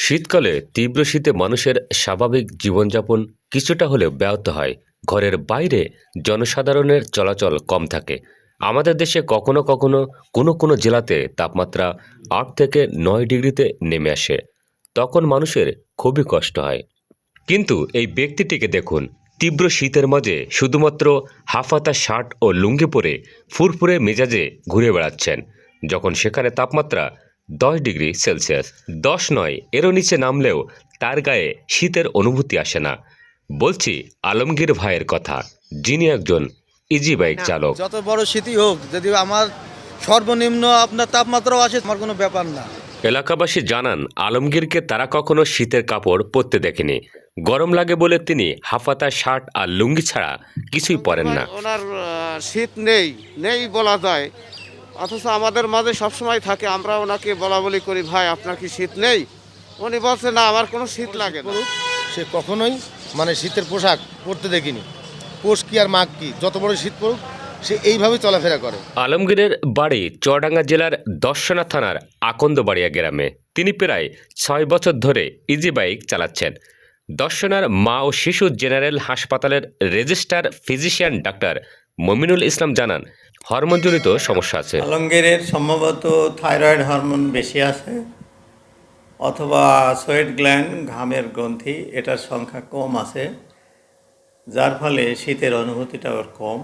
শীতকালে তীব্র শীতে মানুষের স্বাভাবিক জীবনযাপন কিছুটা হলেও ব্যাহত হয়। ঘরের বাইরে জনসাধারণের চলাচল কম থাকে। আমাদের দেশে কখনো কখনো কোনো কোনো জেলাতে তাপমাত্রা আট থেকে নয় ডিগ্রিতে নেমে আসে। তখন মানুষের খুবই কষ্ট হয়। কিন্তু এই ব্যক্তিটিকে দেখুন, তীব্র শীতের মাঝে শুধুমাত্র হাফাতা শার্ট ও লুঙ্গি পরে ফুরফুরে মেজাজে ঘুরে বেড়াচ্ছেন। যখন সেখানে তাপমাত্রা দশ ডিগ্রি সেলসিয়াস। দশ নয় এরও নিচে নামলেও তার গায়ে শীতের অনুভূতি আসে না। বলছি আলমগীর ভাইয়ের কথা যিনি একজন ইজি বাইক চালক। যত বড় শীতই হোক যদি আমার সর্বনিম্ন আপনার তাপমাত্রাও আসে আমার কোনো ব্যাপার না। এলাকাবাসী জানান আলমগীরকে তারা কখনো শীতের কাপড় পরতে দেখেনি। গরম লাগে বলে তিনি হাফাতা শার্ট আর লুঙ্গি ছাড়া কিছুই পরেন না। ওনার শীত নেই নেই বলা যায়। অথচ আমাদের মাঝে সবসময় থাকে আমরা ওনাকে বলা বলি করি ভাই আপনার কি শীত নেই? উনি বলছে না আমার কোনো শীত লাগে না। সে কখনোই মানে শীতের পোশাক পরতে দেখিনি। পোষ কি আর মাগ কি যত বড় শীত পড়ুক সে এইভাবে চলাফেরা করে। আলমগীরের বাড়ি চুয়াডাঙ্গা জেলার দর্শনা থানার আকন্দবাড়িয়া গ্রামে। তিনি প্রায় ছয় বছর ধরে ইজি বাইক চালাচ্ছেন। দর্শনার মা ও শিশু জেনারেল হাসপাতালের register physician doctor Mominul Islam জানান, হরমোনজনিত সমস্যা আছে। আলমগীরের সম্ভবত থাইরয়েড হরমোন বেশি আছে, অথবা সোয়েট গ্ল্যান্ড ঘামের গ্রন্থি, এটার সংখ্যা কম আছে, যার ফলে শীতের অনুভূতিটা ওর কম।